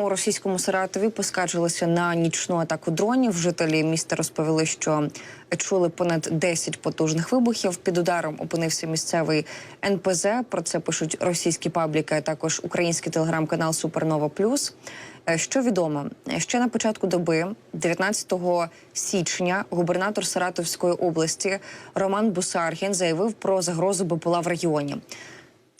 У російському Саратові поскаржилися на нічну атаку дронів. Жителі міста розповіли, що чули понад 10 потужних вибухів. Під ударом опинився місцевий НПЗ. Про це пишуть російські пабліки, а також український телеграм-канал Супернова Плюс. Е, Що відомо, ще на початку доби, 19 січня, губернатор Саратовської області Роман Бусаргін заявив про загрозу БПЛА в регіоні.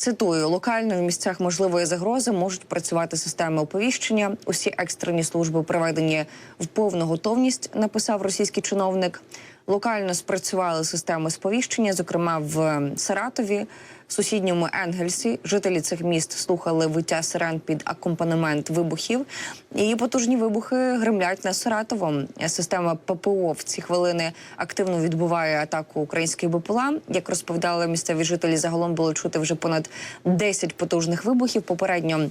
Цитую, локально в місцях можливої загрози можуть працювати системи оповіщення. Усі екстрені служби приведені в повну готовність, написав російський чиновник. Локально спрацювали системи сповіщення, зокрема в Саратові, в сусідньому Енгельсі. Жителі цих міст слухали виття сирен під акомпанемент вибухів. І потужні вибухи гремлять над Саратовом. Система ППО в ці хвилини активно відбуває атаку українських БПЛА. Як розповідали місцеві жителі, загалом було чути вже понад 10 потужних вибухів. Попередньо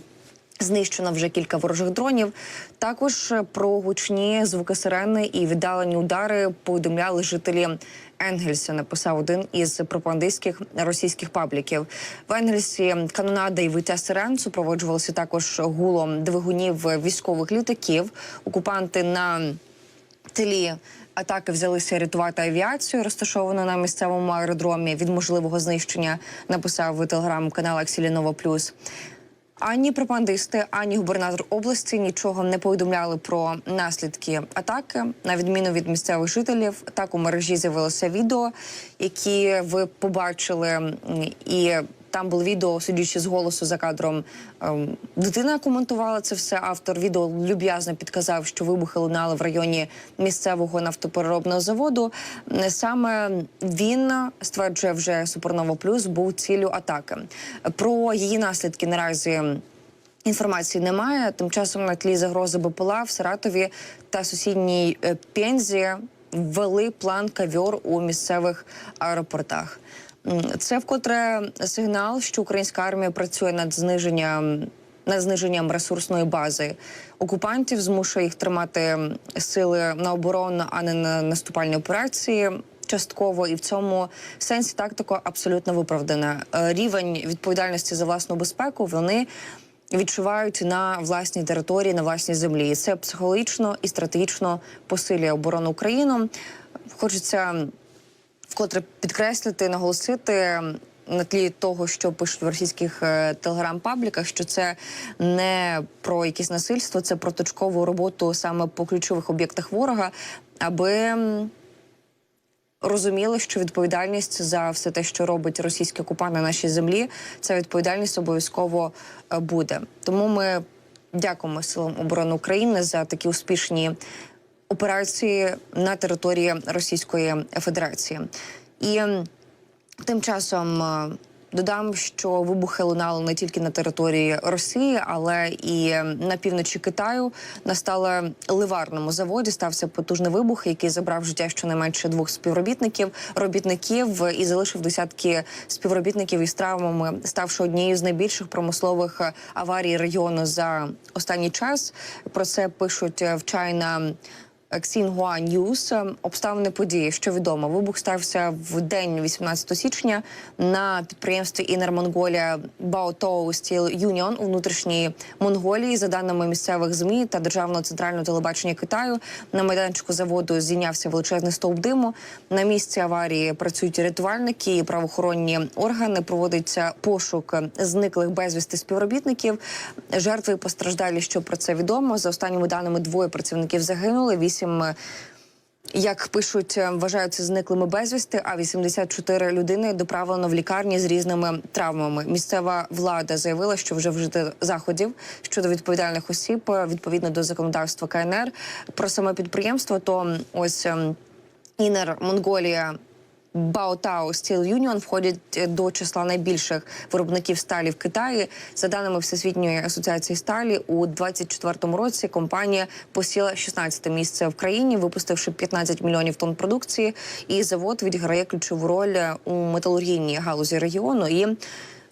Знищено вже кілька ворожих дронів. Також про гучні звуки сирени і віддалені удари повідомляли жителі Енгельса. Написав один із пропагандистських російських пабліків. В Енгельсі канонада і виття сирен супроводжувалися також гулом двигунів військових літаків. Окупанти на Тлі атаки взялися рятувати авіацію, розташовану на місцевому аеродромі від можливого знищення. Написав телеграм-канал Аксілінова Плюс. Ані пропагандисти, ані губернатор області нічого не повідомляли про наслідки атаки. На відміну від місцевих жителів, так у мережі з'явилося відео, які ви побачили, і там було відео, судячи з голосу за кадром. ем, Дитина коментувала це все. Автор відео люб'язно підказав, що вибухи лунали в районі місцевого нафтопереробного заводу. Е, Саме він стверджує вже Супернова Плюс був ціллю атаки. Про її наслідки наразі. Інформації немає. Тим часом на тлі загрози БПЛА в Саратові та сусідній е, Пензі ввели план кавьор у місцевих аеропортах. Це вкотре сигнал, що українська армія працює над зниженням. Над зниженням ресурсної бази окупантів змушує їх тримати сили на оборону, а не на наступальні операції. Частково і в цьому сенсі тактика абсолютно виправдана. Е, Рівень відповідальності за власну безпеку вони відчувають на власній території, на власній землі. І це психологічно і стратегічно посилює оборону України. Хочеться вкотре підкреслити, наголосити. На тлі того, що пишуть в російських е, телеграм-пабліках, що це не про якесь насильство, це про точкову роботу саме по ключових об'єктах ворога, аби розуміли, що відповідальність за все те, що робить російський окупант на нашій землі, ця відповідальність обов'язково е, буде. Тому ми дякуємо силам оборони України за такі успішні операції на території Російської Федерації. І тим часом е, додам, що вибухи лунали не тільки на території Росії, але і е, на півночі Китаю. На стале ливарному заводі стався потужний вибух, який забрав життя щонайменше двох співробітників робітників і залишив десятки співробітників із травмами, ставши однією з найбільших промислових е, аварій регіону за останній час. Про це пишуть е, в China Xinhua News. Обставини події, що відомо, вибух стався в день 18 січня на підприємстві Інер Монголія Baotou Steel Union у внутрішній Монголії. За даними місцевих змі та державного центрального телебачення Китаю, на майданчику заводу зійнявся величезний стовп диму. На місці аварії працюють рятувальники і правоохоронні органи. Проводиться пошук зниклих безвісти співробітників. Жертви постраждалі, що про це відомо. За останніми даними двоє працівників загинули. Вісім е, як пишуть, е, вважаються зниклими безвісти, а 84 людини доправлено в лікарні з різними травмами. Місцева влада заявила, що вже вжити заходів щодо відповідальних осіб е, відповідно до законодавства КНР. Про саме підприємство, то ось ем, Інер Монголія. Baotao Steel Union входять е, до числа найбільших виробників сталі в Китаї. За даними Всесвітньої асоціації сталі, у 2024 році компанія посіла 16 місце в країні, випустивши 15 мільйонів тонн продукції. І завод відіграє ключову роль е, у металургійній галузі регіону і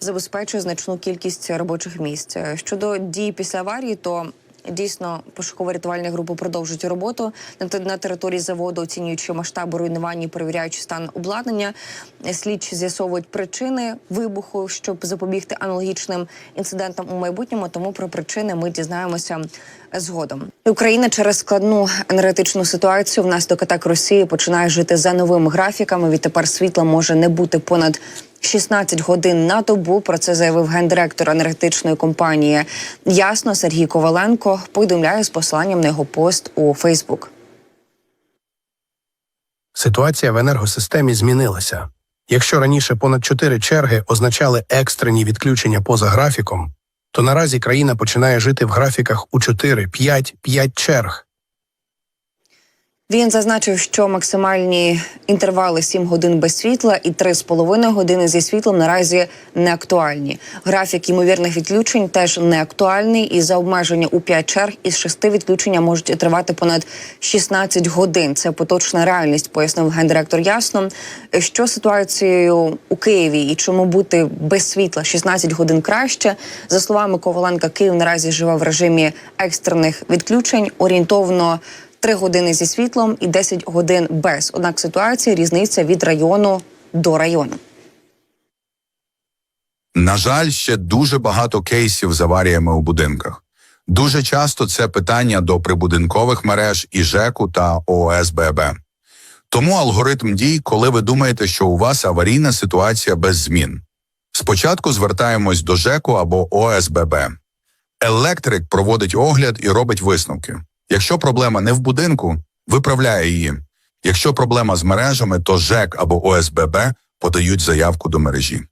забезпечує значну кількість робочих місць. Е, Щодо дій після аварії, то Дійсно, пошуково-рятувальні групи продовжують роботу на, те- на території заводу, оцінюючи масштаби руйнування, і перевіряючи стан обладнання. Слідчі з'ясовують причини вибуху, щоб запобігти аналогічним інцидентам у майбутньому. Тому про причини ми дізнаємося згодом. Україна через складну енергетичну ситуацію внаслідок атак Росії починає жити за новими графіками. Відтепер світла може не бути понад 16 годин на добу. Про це заявив гендиректор енергетичної компанії Ясно Сергій Коваленко. Повідомляє з посиланням на його пост у Фейсбук. Ситуація в енергосистемі змінилася. Якщо раніше понад чотири черги означали екстрені відключення поза графіком, то наразі країна починає жити в графіках у 4, 5, 5 черг. Він зазначив, що максимальні інтервали 7 годин без світла і 3,5 години зі світлом наразі не актуальні. Графік ймовірних відключень теж не актуальний. І за обмеження у 5 черг із 6 відключення можуть тривати понад 16 годин. Це поточна реальність, пояснив гендиректор ясно. Що ситуацією у Києві і чому бути без світла 16 годин краще? За словами Коваленка, Київ наразі живе в режимі екстрених відключень орієнтовно. 3 години зі світлом і 10 годин без. Однак ситуація різниця від району до району. На жаль, ще дуже багато кейсів з аваріями у будинках. Дуже часто це питання до прибудинкових мереж і ЖЕКу та ОСББ. Тому алгоритм дій, коли ви думаєте, що у вас аварійна ситуація без змін. Спочатку звертаємось до ЖЕКу або ОСББ. Електрик проводить огляд і робить висновки. Якщо проблема не в будинку, виправляє її. Якщо проблема з мережами, то ЖЕК або ОСББ подають заявку до мережі.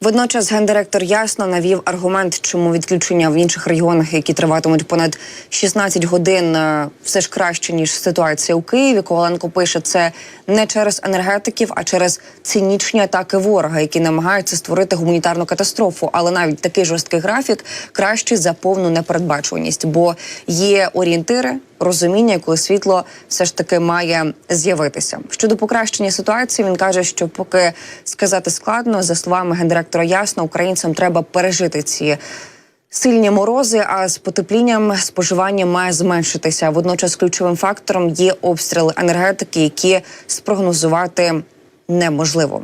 Водночас гендиректор ясно навів аргумент, чому відключення в інших регіонах, які триватимуть понад 16 годин, е, все ж краще ніж ситуація у Києві. Коваленко пише це не через енергетиків, а через цинічні атаки ворога, які намагаються створити гуманітарну катастрофу. Але навіть такий жорсткий графік кращий за повну непередбачуваність, бо є орієнтири. Розуміння, коли світло все ж таки має з'явитися щодо покращення ситуації. Він каже, що поки сказати складно, за словами гендиректора, ясно українцям треба пережити ці сильні морози. А з потеплінням споживання має зменшитися. Водночас ключовим фактором є обстріли енергетики, які спрогнозувати неможливо.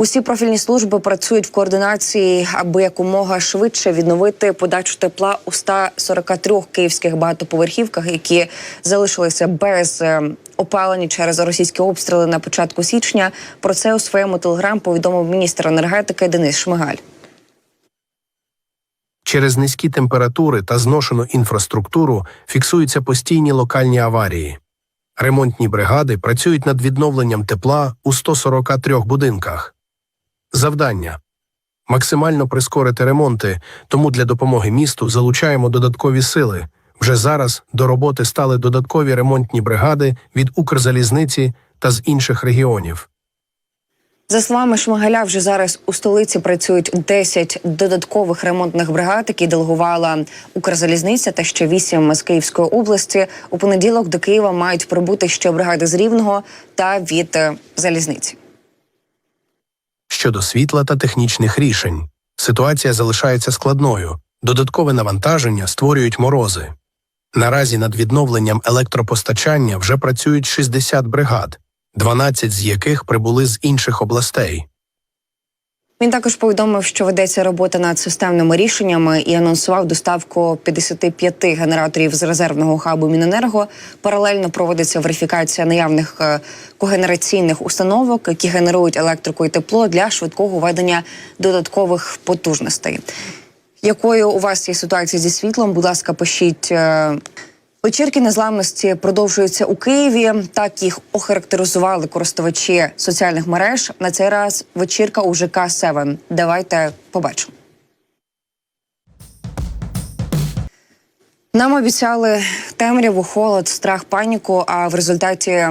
Усі профільні служби працюють в координації, аби якомога швидше відновити подачу тепла у 143 київських багатоповерхівках, які залишилися без е, опалення через російські обстріли на початку січня. Про це у своєму телеграм повідомив міністр енергетики Денис Шмигаль. Через низькі температури та зношену інфраструктуру фіксуються постійні локальні аварії. Ремонтні бригади працюють над відновленням тепла у 143 будинках. Завдання максимально прискорити ремонти, тому для допомоги місту залучаємо додаткові сили. Вже зараз до роботи стали додаткові ремонтні бригади від Укрзалізниці та з інших регіонів. За словами Шмигаля, вже зараз у столиці працюють 10 додаткових ремонтних бригад, які делегувала Укрзалізниця та ще 8 з Київської області. У понеділок до Києва мають прибути ще бригади з Рівного та від е, залізниці. Щодо світла та технічних рішень, ситуація залишається складною. Додаткове навантаження створюють морози. Наразі над відновленням електропостачання вже працюють 60 бригад, 12 з яких прибули з інших областей. Він також повідомив, що ведеться робота над системними рішеннями і анонсував доставку 55 генераторів з резервного хабу Міненерго. Паралельно проводиться верифікація наявних е, когенераційних установок, які генерують електрику і тепло для швидкого введення додаткових потужностей. Якою у вас є ситуація зі світлом? Будь ласка, пишіть. Вечірки незламності продовжуються у Києві. Так їх охарактеризували користувачі соціальних мереж. На цей раз вечірка у ЖК Севен. Давайте побачимо. Нам обіцяли темряву, холод, страх, паніку. А в результаті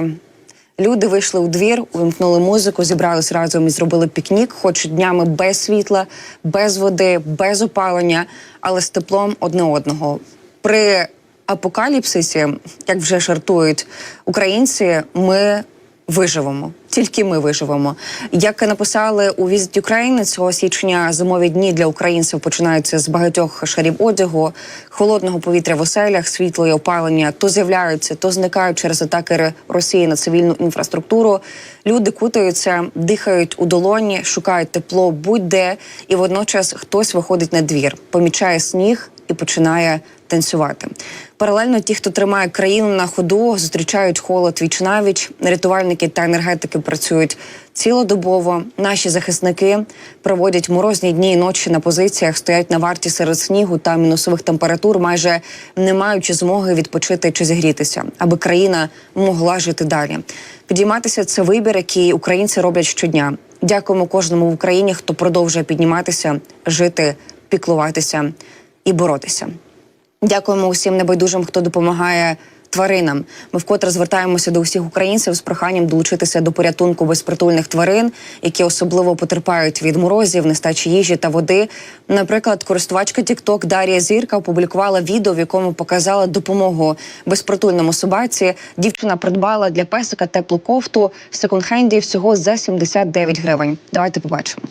люди вийшли у двір, увімкнули музику, зібрались разом і зробили пікнік, хоч днями без світла, без води, без опалення, але з теплом одне одного. При апокаліпсисі, як вже жартують українці, ми виживемо. Тільки ми виживемо. Як написали у Visit Ukraine, цього січня зимові дні для українців починаються з багатьох шарів одягу, холодного повітря в оселях, світло і опалення то з'являються, то зникають через атаки Росії на цивільну інфраструктуру. Люди кутаються, дихають у долоні, шукають тепло будь-де, і водночас хтось виходить на двір, помічає сніг і починає танцювати. Паралельно ті, хто тримає країну на ходу, зустрічають холод віч навіч. Рятувальники та енергетики працюють цілодобово. Наші захисники проводять морозні дні і ночі на позиціях, стоять на варті серед снігу та мінусових температур, майже не маючи змоги відпочити чи зігрітися, аби країна могла жити далі. Підійматися це вибір, який українці роблять щодня. Дякуємо кожному в Україні, хто продовжує підніматися, жити, піклуватися і боротися. Дякуємо усім небайдужим, хто допомагає тваринам. Ми вкотре звертаємося до усіх українців з проханням долучитися до порятунку безпритульних тварин, які особливо потерпають від морозів, нестачі їжі та води. Наприклад, користувачка TikTok Дар'я Зірка опублікувала відео, в якому показала допомогу безпритульному собаці. Дівчина придбала для песика теплу кофту в секонд-хенді всього за 79 гривень. Давайте побачимо.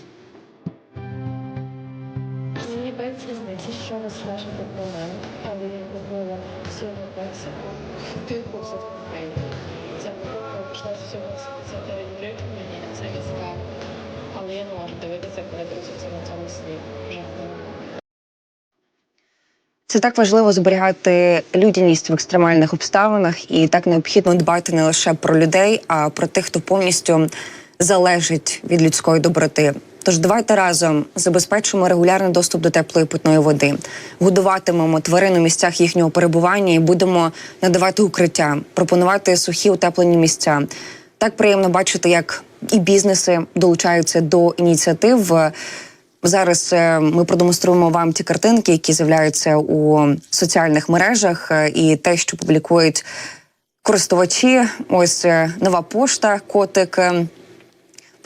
Без різниці, що ви скажете про мене, але я купила цього песику півкурсу купейки. Ця покупка пішла всього 79 гривень, мені це візка. Але я не можу дивитися, коли труситься на цьому снігу. Жахливо. Це так важливо зберігати людяність в екстремальних обставинах, і так необхідно дбати не лише про людей, а про тих, хто повністю залежить від людської доброти. Тож давайте разом забезпечимо регулярний доступ до теплої питної води, годуватимемо тварин у місцях їхнього перебування і будемо надавати укриття, пропонувати сухі утеплені місця. Так приємно бачити, як і бізнеси долучаються до ініціатив. Зараз е, ми продемонструємо вам ті картинки, які з'являються у соціальних мережах, е, і те, що публікують користувачі. Ось е, нова пошта, котик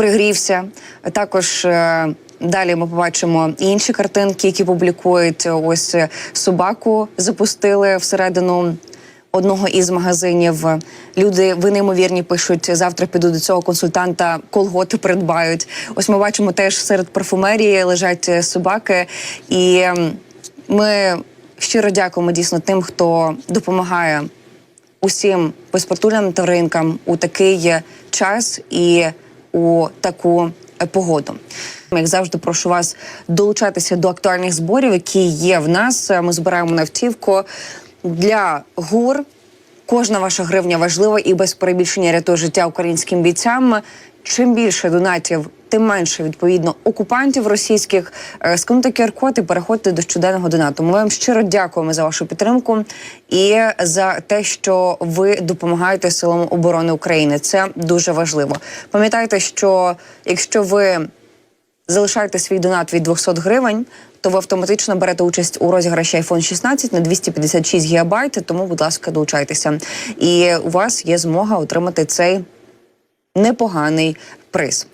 пригрівся. Також е, далі ми побачимо інші картинки, які публікують. Ось е, собаку запустили всередину. Одного із магазинів люди ви неймовірні пишуть завтра. Піду до цього консультанта, колготи придбають. Ось ми бачимо теж серед парфумерії лежать е, собаки, і ми щиро дякуємо дійсно тим, хто допомагає усім безпритульним тваринкам у такий час і у таку е, погоду. Як завжди, прошу вас долучатися до актуальних зборів, які є в нас. Е, Ми збираємо навтівку для гур. Кожна ваша гривня важлива і без перебільшення рятує життя українським бійцям. Чим більше донатів, тим менше відповідно окупантів російських. Е, Скануйте QR-код і переходьте до щоденного донату. Ми вам щиро дякуємо за вашу підтримку і за те, що ви допомагаєте силам оборони України. Це дуже важливо. Пам'ятайте, що якщо ви залишаєте свій донат від 200 гривень, то ви автоматично берете участь у розіграші iPhone 16 на 256 гігабайт. Тому, будь ласка, долучайтеся. І у вас є змога отримати цей непоганий приз.